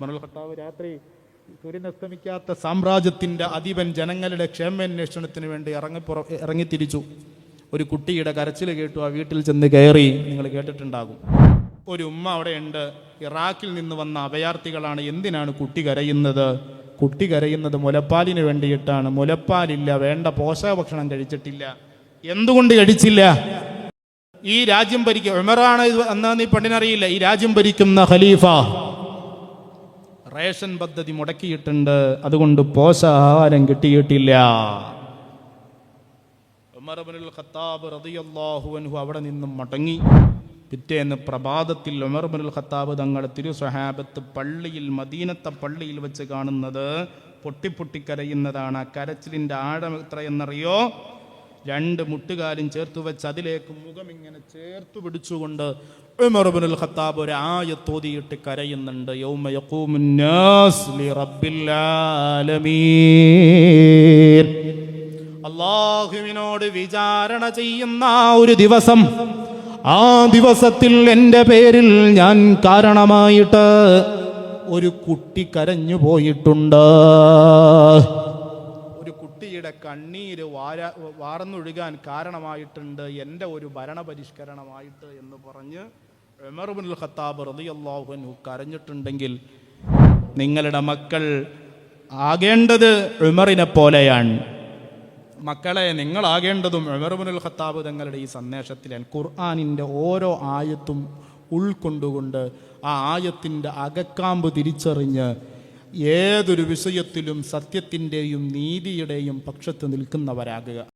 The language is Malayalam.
ഉമറുൽ ഖത്താബ് രാത്രി സൂര്യൻ അസ്തമിക്കാത്ത സാമ്രാജ്യത്തിന്റെ അധിപൻ ജനങ്ങളുടെ ക്ഷേമാന്വേഷണത്തിന് വേണ്ടി ഇറങ്ങിപ്പുറ ഇറങ്ങിത്തിരിച്ചു. ഒരു കുട്ടിയുടെ കരച്ചിൽ കേട്ടു. ആ വീട്ടിൽ ചെന്ന് കയറി നിങ്ങൾ കേട്ടിട്ടുണ്ടാകും. ഒരു ഉമ്മ അവിടെയുണ്ട്. ഇറാഖിൽ നിന്ന് വന്ന അഭയാർത്ഥികളാണ്. എന്തിനാണ് കുട്ടി കരയുന്നത്? കുട്ടി കരയുന്നത് മുലപ്പാലിന് വേണ്ടിയിട്ടാണ്. മുലപ്പാലില്ല വേണ്ട പോഷകഭക്ഷണം കഴിച്ചിട്ടില്ല. എന്തുകൊണ്ട് കഴിച്ചില്ല? ഈ രാജ്യം ഭരിക്കും ഉമറാണ് അന്നാന്ന് ഈ പെണ്ണിനറിയില്ല ഈ രാജ്യം ഭരിക്കുന്ന ഖലീഫ റേഷൻ പദ്ധതി മുടക്കിയിട്ടുണ്ട്. അതുകൊണ്ട് പോഷകാഹാരം കിട്ടിയിട്ടില്ല. ഖത്താബ് അൻഹു അവിടെ നിന്നും മടങ്ങി. പിറ്റേന്ന് പ്രഭാതത്തിൽ ഉമർ ഇബ്നുൽ ഖത്താബ് തങ്ങളുടെ തിരുസഹാബത്ത് പള്ളിയിൽ മദീനത്തെ പള്ളിയിൽ വെച്ച് കാണുന്നത് പൊട്ടിപ്പൊട്ടി കരയുന്നതാണ് ആ കരച്ചിലിന്റെ ആഴം എത്രയെന്നറിയോ? രണ്ട് മുട്ടുകാലും ചേർത്ത് വെച്ച് അതിലേക്ക് മുഖം ഇങ്ങനെ ചേർത്ത് പിടിച്ചുകൊണ്ട് ഉമർ ഇബ്നുൽ ഖത്താബ് ഒരു ആയത്തോതിയിട്ട് കരയുന്നുണ്ട് യൗമ ലിറബ്ബിൽ ആലമീൻ. അള്ളാഹുവിനോട് വിചാരണ ചെയ്യുന്ന ഒരു ദിവസം ആ ദിവസത്തിൽ എന്റെ പേരിൽ ഞാൻ കാരണമായിട്ട് ഒരു കുട്ടി കരഞ്ഞു പോയിട്ടുണ്ട് ഒരു കുട്ടിയുടെ കണ്ണീര് വാര വാർന്നൊഴുകാൻ കാരണമായിട്ടുണ്ട്. എന്റെ ഒരു ഭരണപരിഷ്കരണമായിട്ട് എന്ന് പറഞ്ഞ് ഉമർബുൽ ഖത്താബ് റളിയല്ലാഹു അൻഹു കരഞ്ഞിട്ടുണ്ടെങ്കിൽ നിങ്ങളുടെ മക്കൾ ആകേണ്ടത് ഉമറിനെ പോലെയാണ്. മക്കളെ നിങ്ങളാകേണ്ടതും ഉമർബുൽ ഖത്താബ് തങ്ങളുടെ ഈ സന്ദേശത്തിലാണ്. ഖുർആാനിന്റെ ഓരോ ആയത്തും ഉൾക്കൊണ്ടുകൊണ്ട് ആ ആയത്തിന്റെ അകക്കാമ്പ് തിരിച്ചറിഞ്ഞ് ഏതൊരു വിഷയത്തിലും സത്യത്തിന്റെയും നീതിയുടെയും പക്ഷത്ത് നിൽക്കുന്നവരാകുക.